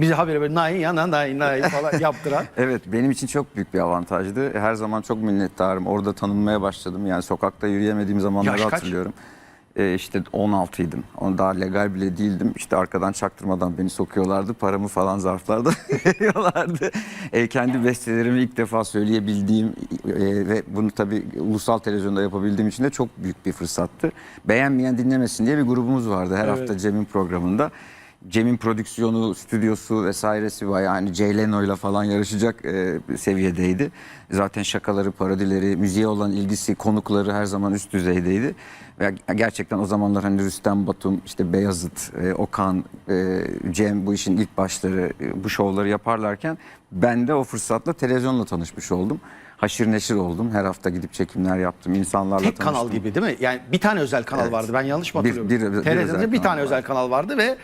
Bizi habire böyle nay yana nay nay falan yaptıran. Evet benim için çok büyük bir avantajdı. Her zaman çok minnettarım. Orada tanınmaya başladım. Yani sokakta yürüyemediğim zamanları Yaş kaç? hatırlıyorum. Ee, işte 16 idim. Onu daha legal bile değildim. İşte arkadan çaktırmadan beni sokuyorlardı. Paramı falan zarflarda veriyorlardı. Ee, kendi bestelerimi ilk defa söyleyebildiğim e, ve bunu tabii ulusal televizyonda yapabildiğim için de çok büyük bir fırsattı. Beğenmeyen dinlemesin diye bir grubumuz vardı her Evet. hafta Cem'in programında. Cem'in prodüksiyonu, stüdyosu vesairesi var. Yani Jay Leno'yla falan yarışacak e, seviyedeydi. Zaten şakaları, parodileri, müziğe olan ilgisi, konukları her zaman üst düzeydeydi. Ve gerçekten o zamanlar hani Rüstem Batum, işte Beyazıt, e, Okan, e, Cem bu işin ilk başları e, bu şovları yaparlarken ben de o fırsatla televizyonla tanışmış oldum. Haşır neşir oldum. Her hafta gidip çekimler yaptım. insanlarla Tek tanıştım. kanal gibi değil mi? Yani bir tane özel kanal Evet. vardı. Ben yanlış mı Bir- hatırlıyorum? bir- bir TRT'de bir kanal tane özel kanal vardı ve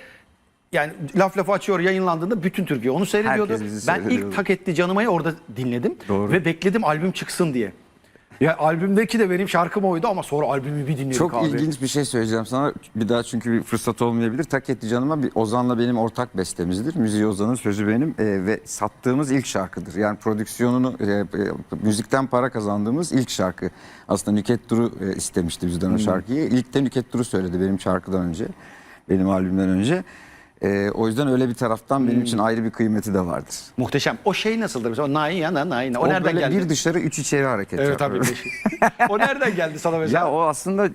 yani laf lafı açıyor yayınlandığında bütün Türkiye onu seyrediyordu. Ben ilk tak etti canımayı orada dinledim Doğru. ve bekledim albüm çıksın diye. Ya albümdeki de benim şarkım oydu ama sonra albümü bir dinledik Çok abi. ilginç bir şey söyleyeceğim sana. Bir daha çünkü bir fırsat olmayabilir. Tak etti canıma bir Ozan'la benim ortak bestemizdir. Müziği Ozan'ın sözü benim e, ve sattığımız ilk şarkıdır. Yani prodüksiyonunu e, e, müzikten para kazandığımız ilk şarkı. Aslında Nüket Duru e, istemişti bizden o şarkıyı. İlk de Nüket Duru söyledi benim şarkıdan önce. Benim albümden önce. E, o yüzden öyle bir taraftan benim için ayrı bir kıymeti de vardır. Muhteşem. O şey nasıldır? Mesela o nay yana nay. O, O, nereden geldi? bir dışarı üç içeri hareket Evet tabii. o nereden geldi sana mesela? Ya o aslında e,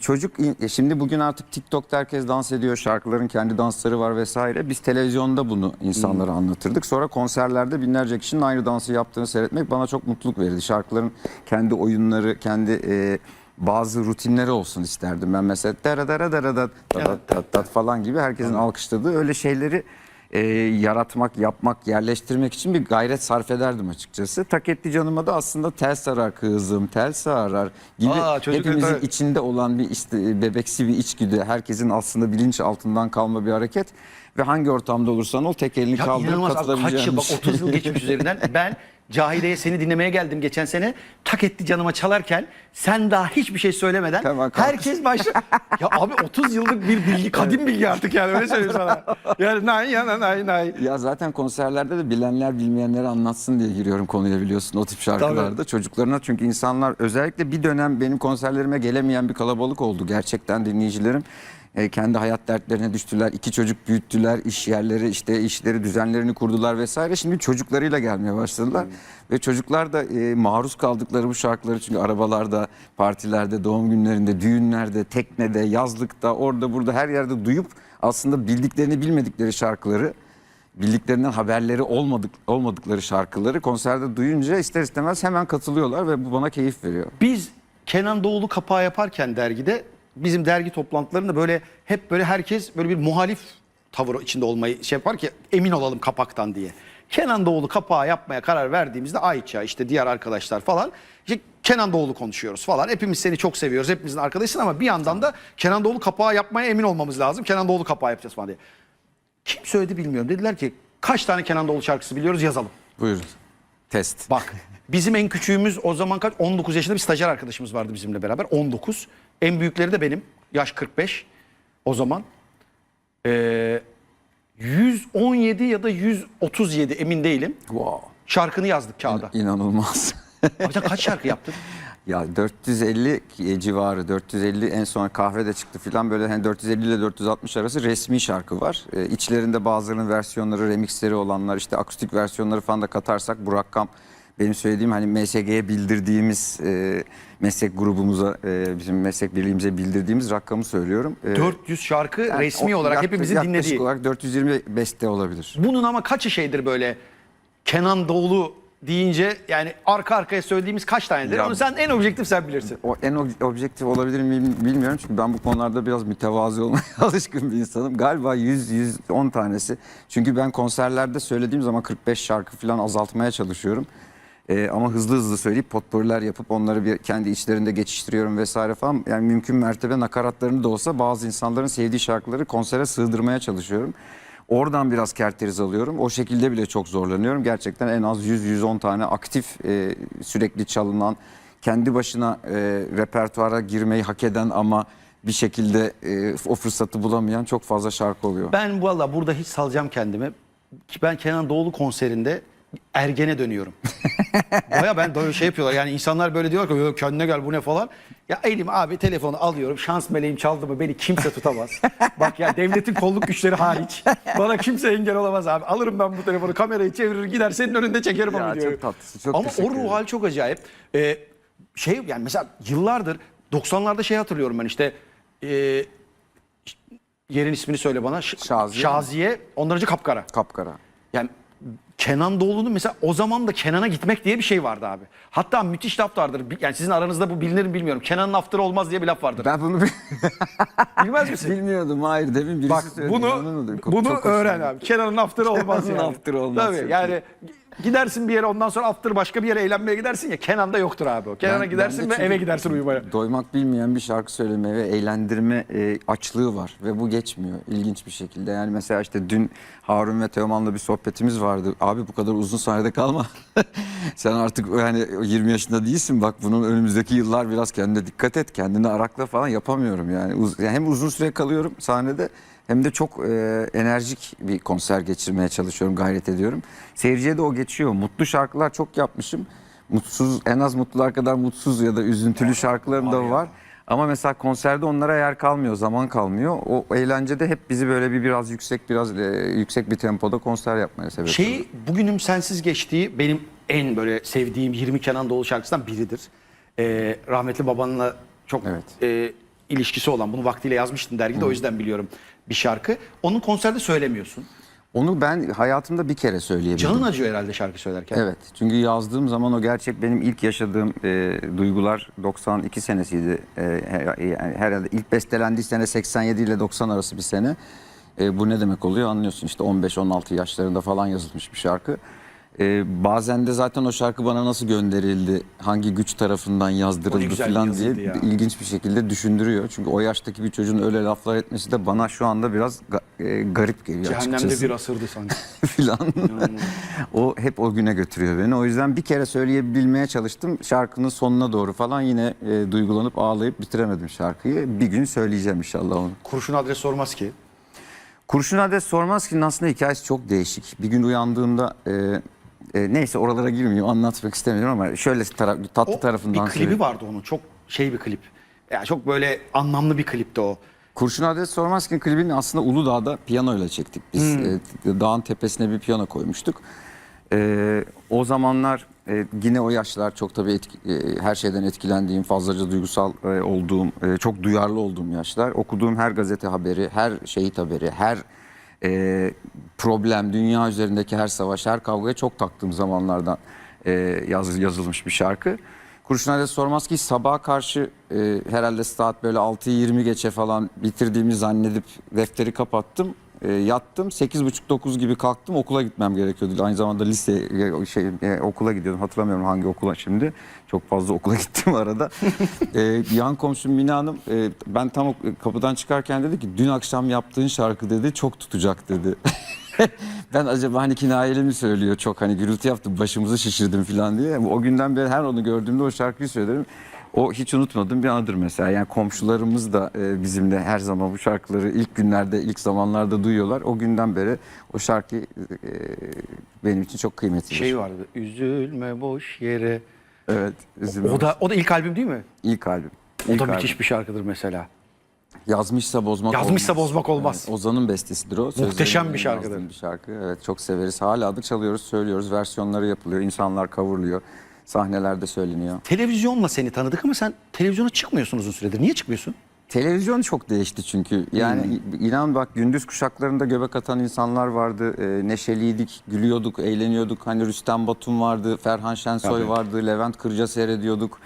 çocuk e, şimdi bugün artık TikTok'ta herkes dans ediyor. Şarkıların kendi dansları var vesaire. Biz televizyonda bunu insanlara Hmm. anlatırdık. Sonra konserlerde binlerce kişinin aynı dansı yaptığını seyretmek bana çok mutluluk verirdi. Şarkıların kendi oyunları, kendi e, bazı rutinleri olsun isterdim. Ben mesela dara dara dara da tat tat tat falan gibi herkesin alkışladığı öyle şeyleri e, yaratmak, yapmak, yerleştirmek için bir gayret sarf ederdim açıkçası. Tak etti canıma da aslında tel sarar kızım, tel sarar gibi Aa, çocuk- hepimizin evet. içinde olan bir işte, bebeksi bir içgüdü. Herkesin aslında bilinç altından kalma bir hareket. Ve hangi ortamda olursan ol tek elini Ya kaldırıp inanılmaz abi. katılabileceğin kaç yıl bir bak şey. 30 yıl geçmiş üzerinden. Ben Cahide'ye seni dinlemeye geldim geçen sene. Tak etti canıma çalarken sen daha hiçbir şey söylemeden Hemen herkes başla. ya abi 30 yıllık bir bilgi, kadim bilgi artık yani öyle söyleyeyim sana. Yani nay yana nay nay. Ya zaten konserlerde de bilenler bilmeyenleri anlatsın diye giriyorum konuya biliyorsun o tip şarkılarda. Çocuklarına çünkü insanlar özellikle bir dönem benim konserlerime gelemeyen bir kalabalık oldu. Gerçekten dinleyicilerim e, kendi hayat dertlerine düştüler. iki çocuk büyüttüler. iş yerleri işte işleri düzenlerini kurdular vesaire. Şimdi çocuklarıyla gelmeye başladılar. Ve çocuklar da e, maruz kaldıkları bu şarkıları çünkü arabalarda, partilerde, doğum günlerinde, düğünlerde, teknede, yazlıkta, orada burada her yerde duyup aslında bildiklerini bilmedikleri şarkıları bildiklerinden haberleri olmadık olmadıkları şarkıları konserde duyunca ister istemez hemen katılıyorlar ve bu bana keyif veriyor. Biz Kenan Doğulu kapağı yaparken dergide bizim dergi toplantılarında böyle hep böyle herkes böyle bir muhalif tavır içinde olmayı şey yapar ki emin olalım kapaktan diye. Kenan Doğulu kapağı yapmaya karar verdiğimizde Ayça işte diğer arkadaşlar falan işte Kenan Doğulu konuşuyoruz falan. Hepimiz seni çok seviyoruz. Hepimizin arkadaşısın ama bir yandan da Kenan Doğulu kapağı yapmaya emin olmamız lazım. Kenan Doğulu kapağı yapacağız falan diye. Kim söyledi bilmiyorum. Dediler ki kaç tane Kenan Doğulu şarkısı biliyoruz yazalım. Buyurun. Test. Bak bizim en küçüğümüz o zaman kaç? 19 yaşında bir stajyer arkadaşımız vardı bizimle beraber. 19. En büyükleri de benim. Yaş 45 o zaman. Ee, 117 ya da 137 emin değilim. Wow. Şarkını yazdık kağıda. İnanılmaz. Sen kaç şarkı yaptın? ya 450 civarı 450 en son kahvede çıktı filan böyle hani 450 ile 460 arası resmi şarkı var. Ee, içlerinde bazılarının versiyonları, remixleri olanlar işte akustik versiyonları falan da katarsak bu rakam benim söylediğim hani MSG'ye bildirdiğimiz e, meslek grubumuza e, bizim meslek birliğimize bildirdiğimiz rakamı söylüyorum. Ee, 400 şarkı yani resmi o olarak yaklaşık- hepimizin yaklaşık dinlediği. olarak 420 beste olabilir. Bunun ama kaçı şeydir böyle Kenan Doğulu deyince yani arka arkaya söylediğimiz kaç tanedir? Ya- Onu sen en objektif sen bilirsin. O en ob- objektif olabilir miyim bilmiyorum çünkü ben bu konularda biraz mütevazi olmaya alışkın bir insanım. Galiba 100-110 tanesi. Çünkü ben konserlerde söylediğim zaman 45 şarkı falan azaltmaya çalışıyorum. Ee, ama hızlı hızlı söyleyip potpourriler yapıp onları bir kendi içlerinde geçiştiriyorum vesaire falan. Yani mümkün mertebe nakaratlarını da olsa bazı insanların sevdiği şarkıları konsere sığdırmaya çalışıyorum. Oradan biraz kerteriz alıyorum. O şekilde bile çok zorlanıyorum. Gerçekten en az 100-110 tane aktif e, sürekli çalınan kendi başına e, repertuara girmeyi hak eden ama bir şekilde e, o fırsatı bulamayan çok fazla şarkı oluyor. Ben valla burada hiç salacağım kendimi. ben Kenan Doğulu konserinde ergene dönüyorum. Baya ben böyle şey yapıyorlar yani insanlar böyle diyorlar ki "Yok, kendine gel bu ne falan. Ya elim abi telefonu alıyorum şans meleğim çaldı mı beni kimse tutamaz. Bak ya devletin kolluk güçleri hariç bana kimse engel olamaz abi. Alırım ben bu telefonu kamerayı çevirir gider senin önünde çekerim Ya onu diyor. çok tatlısın, çok Ama o ruh hali çok acayip. Ee, şey yani mesela yıllardır 90'larda şey hatırlıyorum ben işte e, yerin ismini söyle bana. Şaziye. Şaziye ondan önce Kapkara. Kapkara. Yani Kenan Doğulu'nun mesela o zaman da Kenan'a gitmek diye bir şey vardı abi. Hatta müthiş laf vardır. Yani sizin aranızda bu bilinir mi bilmiyorum. Kenan'ın after'ı olmaz diye bir laf vardır. Ben bunu Bilmez misin? bilmiyordum. Hayır demin birisi Bak söyledi. bunu inanamadım. Çok bunu hoşuma öğren gitti. abi. Kenan'ın after'ı olmaz Kenan'ın yani. olmaz. Tabii Çok yani gidersin bir yere ondan sonra after başka bir yere eğlenmeye gidersin ya Kenan'da yoktur abi o. Kenan'a Ben- gidersin ben de ve çünkü eve gidersin uyumaya. Doymak bilmeyen bir şarkı söyleme ve eğlendirme e, açlığı var ve bu geçmiyor ilginç bir şekilde. Yani mesela işte dün Harun ve Teoman'la bir sohbetimiz vardı. Abi bu kadar uzun sahnede kalma. Sen artık yani 20 yaşında değilsin. Bak bunun önümüzdeki yıllar biraz kendine dikkat et. Kendini arakla falan yapamıyorum yani. Uz- yani hem uzun süre kalıyorum sahnede hem de çok e, enerjik bir konser geçirmeye çalışıyorum, gayret ediyorum. Seyirciye de o geçiyor. Mutlu şarkılar çok yapmışım. Mutsuz, en az mutlular kadar mutsuz ya da üzüntülü şarkılarım da var. Ama mesela konserde onlara yer kalmıyor, zaman kalmıyor. O eğlencede hep bizi böyle bir biraz yüksek, biraz e, yüksek bir tempoda konser yapmaya sebep. Şeyi bugünüm sensiz geçtiği benim en böyle sevdiğim 20 Kenan Doğulu şarkısından biridir. Ee, rahmetli babanla çok Evet. e, ilişkisi olan bunu vaktiyle yazmıştım dergide o yüzden biliyorum bir şarkı. Onun konserde söylemiyorsun. Onu ben hayatımda bir kere söyleyebildim. Canın acıyor herhalde şarkı söylerken. Evet. Çünkü yazdığım zaman o gerçek benim ilk yaşadığım e, duygular 92 senesiydi. E, her- yani herhalde ilk bestelendiği sene 87 ile 90 arası bir sene. E, bu ne demek oluyor anlıyorsun. İşte 15-16 yaşlarında falan yazılmış bir şarkı. E, bazen de zaten o şarkı bana nasıl gönderildi, hangi güç tarafından yazdırıldı güzel falan diye yazıldı ya. ilginç bir şekilde düşündürüyor. Çünkü o yaştaki bir çocuğun öyle laflar etmesi de bana şu anda biraz ga- e, garip geliyor Cehennemde açıkçası bir asırdı sanki. filan. o hep o güne götürüyor beni. O yüzden bir kere söyleyebilmeye çalıştım. Şarkının sonuna doğru falan yine e, duygulanıp ağlayıp bitiremedim şarkıyı. Bir gün söyleyeceğim inşallah onu. Kurşun adres sormaz ki. Kurşun Adres Sormaz ki aslında hikayesi çok değişik. Bir gün uyandığımda e, e, neyse oralara girmeyeyim anlatmak istemiyorum ama şöyle tara- tatlı O tarafından bir klibi söyleyeyim. vardı onun çok şey bir klip. Yani çok böyle anlamlı bir klipti o. Kurşun Adres Sormazken klibini aslında Uludağ'da piyanoyla çektik biz. Hmm. E, dağın tepesine bir piyano koymuştuk. E, o zamanlar e, yine o yaşlar çok tabii etki- e, her şeyden etkilendiğim, fazlaca duygusal e, olduğum, e, çok duyarlı olduğum yaşlar. Okuduğum her gazete haberi, her şehit haberi, her e, problem, dünya üzerindeki her savaş, her kavgaya çok taktığım zamanlardan e, yaz, yazılmış bir şarkı. Kurşun Adres sormaz ki sabaha karşı e, herhalde saat böyle 6'yı 20 geçe falan bitirdiğimi zannedip defteri kapattım. E, yattım 8.30-9 gibi kalktım okula gitmem gerekiyordu. Aynı zamanda lise e, şey e, okula gidiyordum hatırlamıyorum hangi okula şimdi. Çok fazla okula gittim arada. e, yan komşum Mina Hanım e, ben tam kapıdan çıkarken dedi ki dün akşam yaptığın şarkı dedi çok tutacak dedi. ben acaba hani kinayeli mi söylüyor çok hani gürültü yaptım başımızı şişirdim falan diye. O günden beri her onu gördüğümde o şarkıyı söylerim. O hiç unutmadığım bir anıdır mesela. Yani komşularımız da e, bizimle her zaman bu şarkıları ilk günlerde, ilk zamanlarda duyuyorlar. O günden beri o şarkı e, benim için çok kıymetli. Şey vardı. Üzülme boş yere. Evet, üzülme. O da o da ilk albüm değil mi? ilk albüm. O İlk da albüm. müthiş bir şarkıdır mesela. Yazmışsa bozmak Yazmışsa olmaz. bozmak olmaz. Evet, Ozan'ın bestesidir o. Muhteşem bir şarkıdır. Bir şarkı. Evet çok severiz. Hala da çalıyoruz, söylüyoruz. Versiyonları yapılıyor. insanlar kavurluyor. Sahnelerde söyleniyor. Televizyonla seni tanıdık ama sen televizyona çıkmıyorsun uzun süredir. Niye çıkmıyorsun? Televizyon çok değişti çünkü. Yani Hmm. inan bak gündüz kuşaklarında göbek atan insanlar vardı. Ee, neşeliydik, gülüyorduk, eğleniyorduk. Hani Rüstem Batum vardı, Ferhan Şensoy Tabii. vardı, Levent Kırca seyrediyorduk.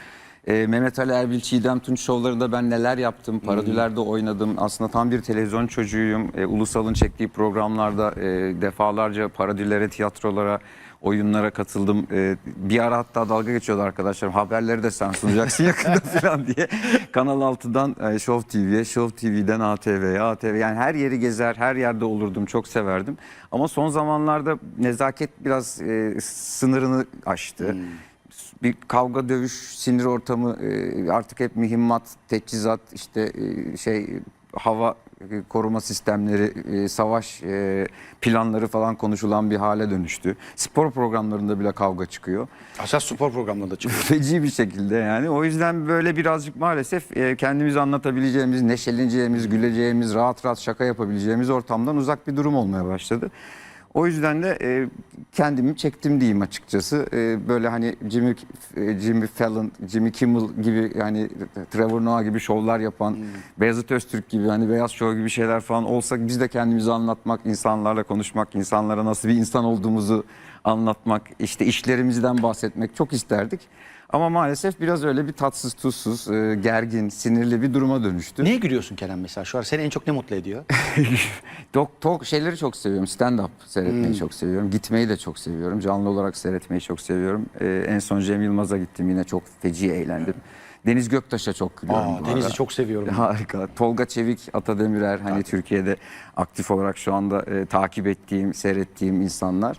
Ee, Mehmet Ali Erbil, Çiğdem Tunç şovlarında ben neler yaptım. Parodilerde oynadım. Aslında tam bir televizyon çocuğuyum. Ee, Ulusal'ın çektiği programlarda e, defalarca parodilere, tiyatrolara, oyunlara katıldım. Ee, bir ara hatta dalga geçiyordu arkadaşlar. Haberleri de sen sunacaksın yakında falan diye. Kanal 6'dan e, Show TV'ye, Show TV'den ATV'ye, ATV yani her yeri gezer, her yerde olurdum. Çok severdim. Ama son zamanlarda nezaket biraz e, sınırını aştı. Bir kavga dövüş sinir ortamı e, artık hep mühimmat, teçhizat işte e, şey hava e, koruma sistemleri, e, savaş e, planları falan konuşulan bir hale dönüştü. Spor programlarında bile kavga çıkıyor. Asas spor programlarında çıkıyor. Feci bir şekilde yani. O yüzden böyle birazcık maalesef e, kendimizi anlatabileceğimiz, neşeleneceğimiz, güleceğimiz, rahat rahat şaka yapabileceğimiz ortamdan uzak bir durum olmaya başladı. O yüzden de e, kendimi çektim diyeyim açıkçası. E, böyle hani Jimmy e, Jimmy Fallon, Jimmy Kimmel gibi yani Trevor Noah gibi şovlar yapan, Beyazıt Öztürk gibi hani Beyaz Show gibi şeyler falan olsak biz de kendimizi anlatmak, insanlarla konuşmak, insanlara nasıl bir insan olduğumuzu anlatmak, işte işlerimizden bahsetmek çok isterdik. Ama maalesef biraz öyle bir tatsız tuzsuz, e, gergin, sinirli bir duruma dönüştü. Neye gülüyorsun Kenan mesela? Şu an seni en çok ne mutlu ediyor? Tok tok şeyleri çok seviyorum. Stand up seyretmeyi çok seviyorum. Gitmeyi de çok seviyorum. Canlı olarak seyretmeyi çok seviyorum. Ee, en son Cem Yılmaz'a gittim yine çok feci eğlendim. Deniz Göktaş'a çok gülüyorum. Aa, bu Deniz'i çok seviyorum. Harika. Tolga Çevik, Ata Demirer hani Türkiye'de aktif olarak şu anda e, takip ettiğim, seyrettiğim insanlar.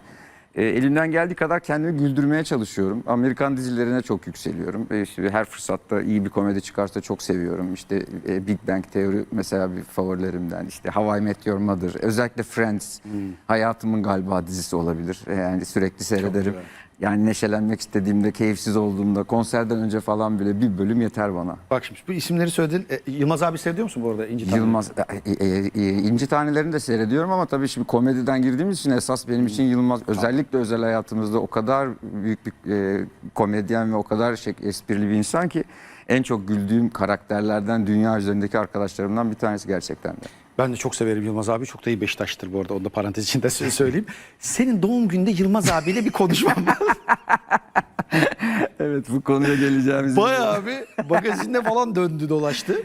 E, elimden geldiği kadar kendimi güldürmeye çalışıyorum. Amerikan dizilerine çok yükseliyorum. E, işte her fırsatta iyi bir komedi çıkarsa çok seviyorum. İşte e, Big Bang Theory mesela bir favorilerimden. İşte How I Met Your Mother. Özellikle Friends. Hayatımın galiba dizisi olabilir. E, yani sürekli seyrederim. Yani neşelenmek istediğimde, keyifsiz olduğumda, konserden önce falan bile bir bölüm yeter bana. Bak şimdi bu isimleri söyledin. E, Yılmaz abi seyrediyor musun bu arada? İnci Tanrı? Yılmaz e, e, e, İnci Tanelerini de seyrediyorum ama tabii şimdi komediden girdiğimiz için esas benim için Yılmaz özellikle özel hayatımızda o kadar büyük bir e, komedyen ve o kadar şey, esprili bir insan ki en çok güldüğüm karakterlerden dünya üzerindeki arkadaşlarımdan bir tanesi gerçekten de. Ben de çok severim Yılmaz abi. Çok da iyi Beşiktaş'tır bu arada. Onu da parantez içinde sö- söyleyeyim. Senin doğum günde Yılmaz abiyle bir konuşmam var. Evet bu konuya geleceğimiz Bayağı bir magazinde falan döndü dolaştı.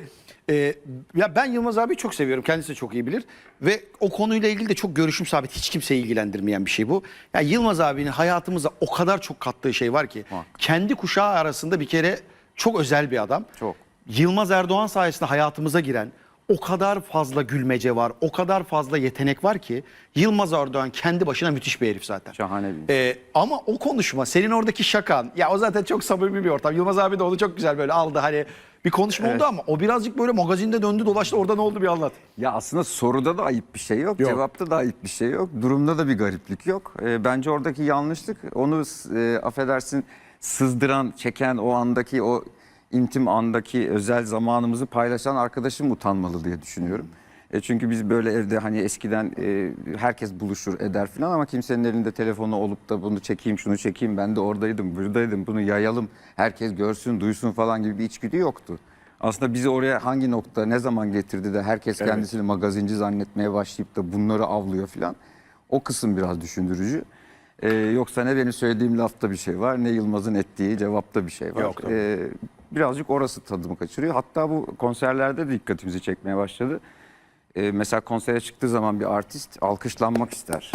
Ee, ya ben Yılmaz abi çok seviyorum. Kendisi de çok iyi bilir. Ve o konuyla ilgili de çok görüşüm sabit. Hiç kimseyi ilgilendirmeyen bir şey bu. Ya Yılmaz abinin hayatımıza o kadar çok kattığı şey var ki. Bak. Kendi kuşağı arasında bir kere çok özel bir adam. Çok. Yılmaz Erdoğan sayesinde hayatımıza giren o kadar fazla gülmece var, o kadar fazla yetenek var ki Yılmaz Erdoğan kendi başına müthiş bir herif zaten. Şahane bir. Ee, ama o konuşma, senin oradaki şakan, ya o zaten çok samimi bir ortam. Yılmaz abi de onu çok güzel böyle aldı hani bir konuşma oldu ama o birazcık böyle magazinde döndü dolaştı orada ne oldu bir anlat. Ya aslında soruda da ayıp bir şey yok, Yok. cevapta da ayıp bir şey yok, durumda da bir gariplik yok. Ee, bence oradaki yanlışlık onu e, affedersin sızdıran, çeken o andaki o intim andaki özel zamanımızı paylaşan arkadaşım utanmalı diye düşünüyorum. E çünkü biz böyle evde hani eskiden e, herkes buluşur eder falan ama kimsenin elinde telefonu olup da bunu çekeyim şunu çekeyim ben de oradaydım buradaydım bunu yayalım herkes görsün duysun falan gibi bir içgüdü yoktu. Aslında bizi oraya hangi nokta ne zaman getirdi de herkes Evet. kendisini magazinci zannetmeye başlayıp da bunları avlıyor falan. O kısım biraz düşündürücü. Ee, yoksa ne benim söylediğim lafta bir şey var ne Yılmaz'ın ettiği cevapta bir şey var. Yok. Ee, birazcık orası tadımı kaçırıyor. Hatta bu konserlerde de dikkatimizi çekmeye başladı. Ee, mesela konsere çıktığı zaman bir artist alkışlanmak ister.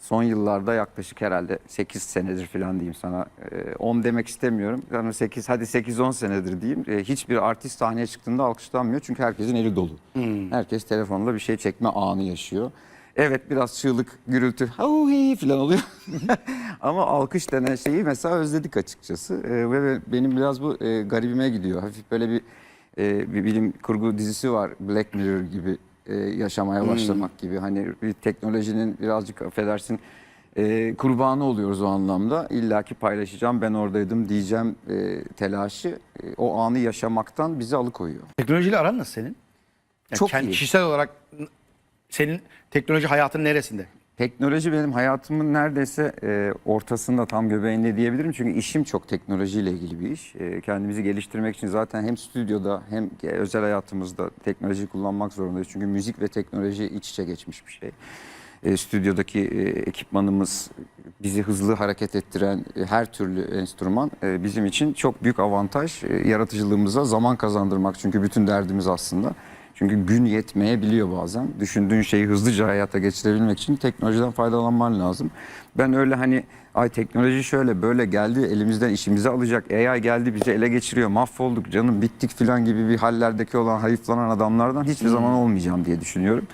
Son yıllarda yaklaşık herhalde 8 senedir falan diyeyim sana. Ee, 10 demek istemiyorum. Yani 8 hadi 8-10 senedir diyeyim. Ee, hiçbir artist sahneye çıktığında alkışlanmıyor çünkü herkesin eli dolu. Herkes telefonla bir şey çekme anı yaşıyor. Evet biraz çığlık, gürültü, "Huhi" falan oluyor. Ama alkış denen şeyi mesela özledik açıkçası. Ee, ve benim biraz bu e, garibime gidiyor. Hafif böyle bir e, bir bilim kurgu dizisi var Black Mirror gibi e, yaşamaya başlamak gibi. Hani bir teknolojinin birazcık affedersin e, kurbanı oluyoruz o anlamda. İlla ki paylaşacağım ben oradaydım diyeceğim e, telaşı e, o anı yaşamaktan bizi alıkoyuyor. Teknolojiyle aran nasıl senin? Yani Çok kendi iyi. Kişisel olarak senin teknoloji hayatının neresinde? Teknoloji benim hayatımın neredeyse e, ortasında tam göbeğinde diyebilirim. Çünkü işim çok teknolojiyle ilgili bir iş. E, kendimizi geliştirmek için zaten hem stüdyoda hem özel hayatımızda teknoloji kullanmak zorundayız. Çünkü müzik ve teknoloji iç içe geçmiş bir şey. E, stüdyodaki e, ekipmanımız bizi hızlı hareket ettiren e, her türlü enstrüman e, bizim için çok büyük avantaj. E, yaratıcılığımıza zaman kazandırmak çünkü bütün derdimiz aslında. Çünkü gün yetmeyebiliyor bazen. Düşündüğün şeyi hızlıca hayata geçirebilmek için teknolojiden faydalanman lazım. Ben öyle hani ay teknoloji şöyle böyle geldi elimizden işimizi alacak. AI geldi bizi ele geçiriyor mahvolduk canım bittik falan gibi bir hallerdeki olan hayıflanan adamlardan hiçbir zaman olmayacağım diye düşünüyorum.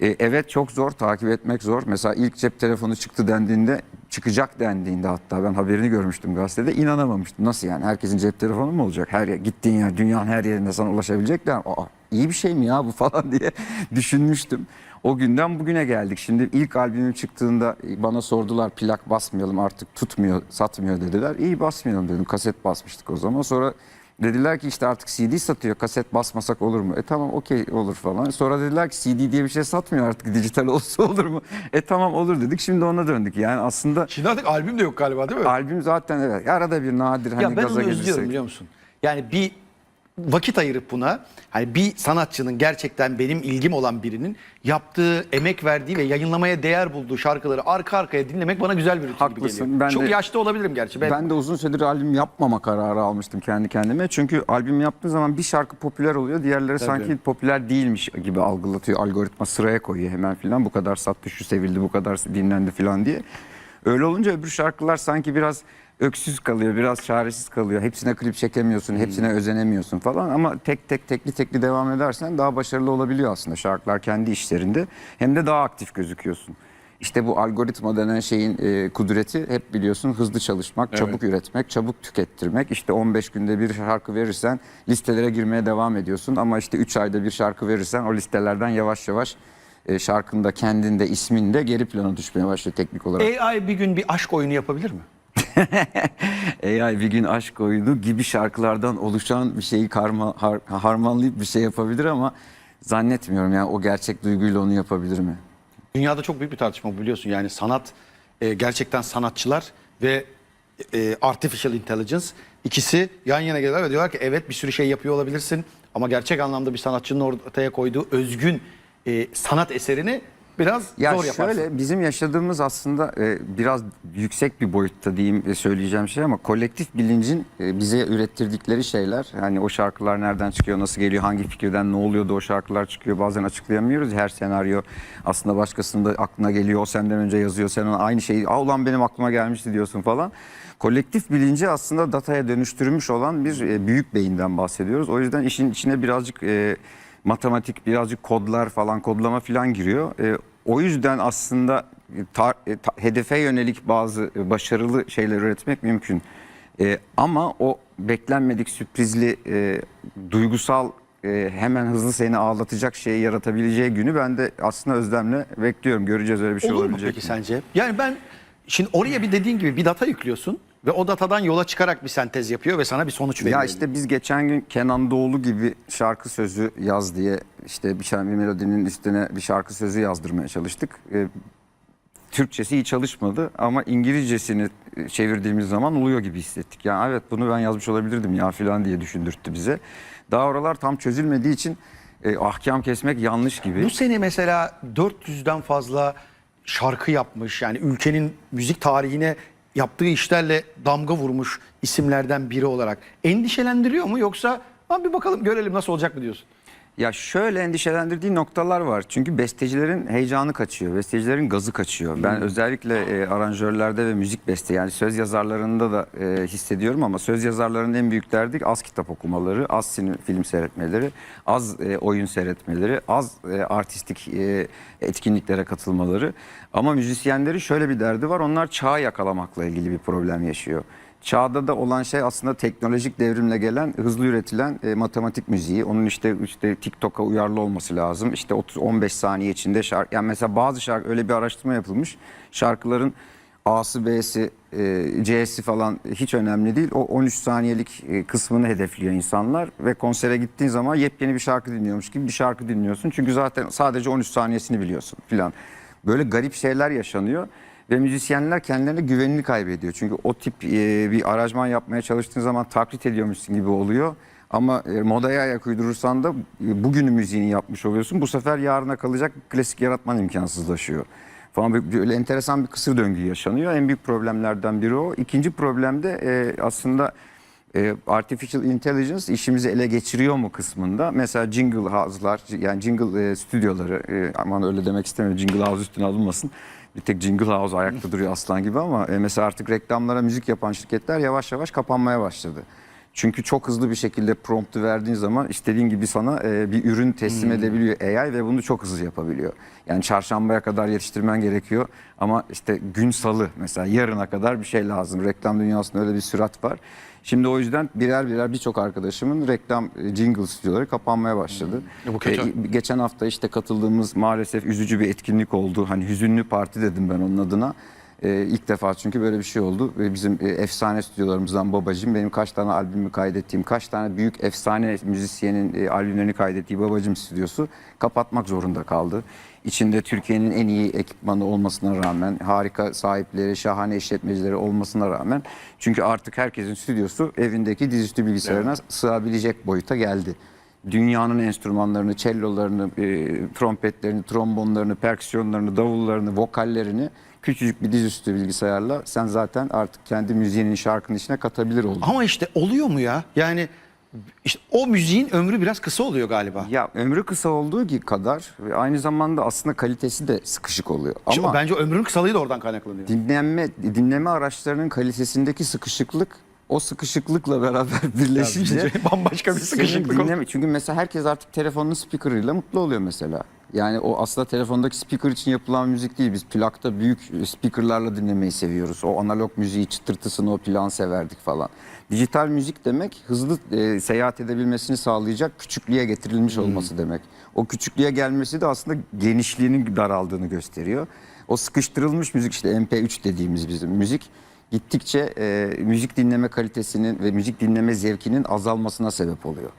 E, evet çok zor takip etmek zor. Mesela ilk cep telefonu çıktı dendiğinde çıkacak dendiğinde hatta ben haberini görmüştüm gazetede inanamamıştım. Nasıl yani herkesin cep telefonu mu olacak? Her yer, gittiğin yer dünyanın her yerinde sana ulaşabilecekler. Aa, iyi bir şey mi ya bu falan diye düşünmüştüm. O günden bugüne geldik. Şimdi ilk albümüm çıktığında bana sordular plak basmayalım artık tutmuyor satmıyor dediler. İyi basmayalım dedim kaset basmıştık o zaman. Sonra dediler ki işte artık CD satıyor kaset basmasak olur mu? E tamam okey olur falan. Sonra dediler ki CD diye bir şey satmıyor artık dijital olsa olur mu? E tamam olur dedik şimdi ona döndük. Yani aslında Şimdi artık albüm de yok galiba değil mi? albüm zaten evet arada bir nadir hani ya ben gaza onu özlüyorum biliyor musun? Yani bir vakit ayırıp buna hani bir sanatçının gerçekten benim ilgim olan birinin yaptığı, emek verdiği ve yayınlamaya değer bulduğu şarkıları arka arkaya dinlemek bana güzel bir rutin gibi Haklısın, geliyor. ben Çok de- yaşlı olabilirim gerçi. Ben, Ben de uzun süredir albüm yapmama kararı almıştım kendi kendime. Çünkü albüm yaptığın zaman bir şarkı popüler oluyor. Diğerleri sanki popüler değilmiş gibi algılatıyor. Algoritma sıraya koyuyor hemen filan. Bu kadar sattı, şu sevildi, bu kadar dinlendi filan diye. Öyle olunca öbür şarkılar sanki biraz öksüz kalıyor, biraz çaresiz kalıyor. Hepsine klip çekemiyorsun, hepsine özenemiyorsun falan. Ama tek tek tekli tekli devam edersen daha başarılı olabiliyor aslında şarkılar kendi işlerinde. Hem de daha aktif gözüküyorsun. İşte bu algoritma denen şeyin e, kudreti hep biliyorsun hızlı çalışmak, çabuk üretmek, çabuk tükettirmek. İşte 15 günde bir şarkı verirsen listelere girmeye devam ediyorsun. Ama işte 3 ayda bir şarkı verirsen o listelerden yavaş yavaş e, şarkında kendinde, isminde geri plana düşmeye başlıyor teknik olarak. AI bir gün bir aşk oyunu yapabilir mi? AI bir gün aşk oyunu gibi şarkılardan oluşan bir şeyi karma, har- harmanlayıp bir şey yapabilir ama zannetmiyorum yani o gerçek duyguyla onu yapabilir mi? Dünyada çok büyük bir tartışma biliyorsun. Yani sanat e, gerçekten sanatçılar ve e, artificial intelligence ikisi yan yana geliyorlar ve diyorlar ki evet bir sürü şey yapıyor olabilirsin ama gerçek anlamda bir sanatçının ortaya koyduğu özgün e, sanat eserini biraz Ya zor yaparsın. şöyle bizim yaşadığımız aslında e, biraz yüksek bir boyutta diyeyim e, söyleyeceğim şey ama kolektif bilincin e, bize ürettirdikleri şeyler hani o şarkılar nereden çıkıyor nasıl geliyor hangi fikirden ne oluyordu o şarkılar çıkıyor bazen açıklayamıyoruz her senaryo aslında başkasının da aklına geliyor o senden önce yazıyor sen ona aynı şeyi Aa, ulan benim aklıma gelmişti diyorsun falan. Kolektif bilinci aslında dataya dönüştürülmüş olan bir e, büyük beyinden bahsediyoruz. O yüzden işin içine birazcık e, matematik, birazcık kodlar falan, kodlama falan giriyor. E, o yüzden aslında ta- e, ta- hedefe yönelik bazı e, başarılı şeyler üretmek mümkün. E, ama o beklenmedik, sürprizli, e, duygusal, e, hemen hızlı seni ağlatacak şeyi yaratabileceği günü ben de aslında özlemle bekliyorum. Göreceğiz öyle bir şey Olur mu olabilecek peki mi? sence? Yani ben şimdi oraya bir dediğin gibi bir data yüklüyorsun ve o datadan yola çıkarak bir sentez yapıyor ve sana bir sonuç veriyor. Ya işte biz geçen gün Kenan Doğulu gibi şarkı sözü yaz diye işte bir, şarkı, bir melodinin üstüne bir şarkı sözü yazdırmaya çalıştık. Ee, Türkçesi iyi çalışmadı ama İngilizcesini e, çevirdiğimiz zaman oluyor gibi hissettik. Yani evet bunu ben yazmış olabilirdim ya falan diye düşündürttü bize. Daha oralar tam çözülmediği için e, ahkam kesmek yanlış gibi. Bu sene mesela 400'den fazla şarkı yapmış yani ülkenin müzik tarihine yaptığı işlerle damga vurmuş isimlerden biri olarak endişelendiriyor mu yoksa "Lan bir bakalım görelim nasıl olacak mı diyorsun? Ya şöyle endişelendirdiği noktalar var. Çünkü bestecilerin heyecanı kaçıyor. Bestecilerin gazı kaçıyor. Ben özellikle e, aranjörlerde ve müzik beste yani söz yazarlarında da e, hissediyorum ama söz yazarlarının en büyük derdi az kitap okumaları, az sinema, film seyretmeleri, az e, oyun seyretmeleri, az e, artistik e, etkinliklere katılmaları. Ama müzisyenlerin şöyle bir derdi var. Onlar çağı yakalamakla ilgili bir problem yaşıyor. Çağda da olan şey aslında teknolojik devrimle gelen hızlı üretilen e, matematik müziği. Onun işte işte TikTok'a uyarlı olması lazım. İşte 30 15 saniye içinde şarkı yani mesela bazı şarkı öyle bir araştırma yapılmış. Şarkıların A'sı, B'si, e, C'si falan hiç önemli değil. O 13 saniyelik e, kısmını hedefliyor insanlar ve konsere gittiğin zaman yepyeni bir şarkı dinliyormuş gibi bir şarkı dinliyorsun. Çünkü zaten sadece 13 saniyesini biliyorsun filan. Böyle garip şeyler yaşanıyor ve müzisyenler kendilerine güvenini kaybediyor. Çünkü o tip e, bir aranjman yapmaya çalıştığın zaman taklit ediyormuşsun gibi oluyor. Ama e, modaya ayak uydurursan da e, bugünün müziğini yapmış oluyorsun. Bu sefer yarına kalacak klasik yaratman imkansızlaşıyor. Falan böyle, enteresan bir kısır döngü yaşanıyor. En büyük problemlerden biri o. İkinci problem de e, aslında artificial intelligence işimizi ele geçiriyor mu kısmında. Mesela jingle house'lar yani jingle stüdyoları aman öyle demek istemiyorum jingle house üstüne alınmasın. Bir tek jingle house ayakta duruyor aslan gibi ama e, mesela artık reklamlara müzik yapan şirketler yavaş yavaş kapanmaya başladı. Çünkü çok hızlı bir şekilde promptu verdiğin zaman istediğin gibi sana e, bir ürün teslim edebiliyor AI ve bunu çok hızlı yapabiliyor. Yani çarşambaya kadar yetiştirmen gerekiyor ama işte gün salı mesela yarına kadar bir şey lazım. Reklam dünyasında öyle bir sürat var. Şimdi o yüzden birer birer birçok arkadaşımın reklam e, jingle stüdyoları kapanmaya başladı. Bu kötü. E, geçen hafta işte katıldığımız maalesef üzücü bir etkinlik oldu. Hani hüzünlü parti dedim ben onun adına. Ee, ilk defa çünkü böyle bir şey oldu. Ve bizim e, efsane stüdyolarımızdan babacım benim kaç tane albümü kaydettiğim, kaç tane büyük efsane müzisyenin e, albümlerini kaydettiği babacım stüdyosu kapatmak zorunda kaldı. İçinde Türkiye'nin en iyi ekipmanı olmasına rağmen, harika sahipleri, şahane işletmecileri olmasına rağmen çünkü artık herkesin stüdyosu evindeki dizüstü bilgisayarına sığabilecek boyuta geldi dünyanın enstrümanlarını, cellolarını, e, trompetlerini, trombonlarını, perküsyonlarını, davullarını, vokallerini küçücük bir dizüstü bilgisayarla sen zaten artık kendi müziğinin şarkının içine katabilir oldun. Ama işte oluyor mu ya? Yani işte o müziğin ömrü biraz kısa oluyor galiba. Ya ömrü kısa olduğu kadar ve aynı zamanda aslında kalitesi de sıkışık oluyor. Ama bence ömrünün kısalığı da oradan kaynaklanıyor. dinlenme dinleme araçlarının kalitesindeki sıkışıklık o sıkışıklıkla beraber birleşince bambaşka bir senin sıkışıklık dinleme, çünkü mesela herkes artık telefonun speakerıyla mutlu oluyor mesela. Yani o aslında telefondaki speaker için yapılan müzik değil. Biz plakta büyük speakerlarla dinlemeyi seviyoruz. O analog müziği çıtırtısını o plan severdik falan. Dijital müzik demek hızlı e, seyahat edebilmesini sağlayacak küçüklüğe getirilmiş olması demek. O küçüklüğe gelmesi de aslında genişliğinin daraldığını gösteriyor. O sıkıştırılmış müzik işte MP3 dediğimiz bizim müzik gittikçe e, müzik dinleme kalitesinin ve müzik dinleme zevkinin azalmasına sebep oluyor.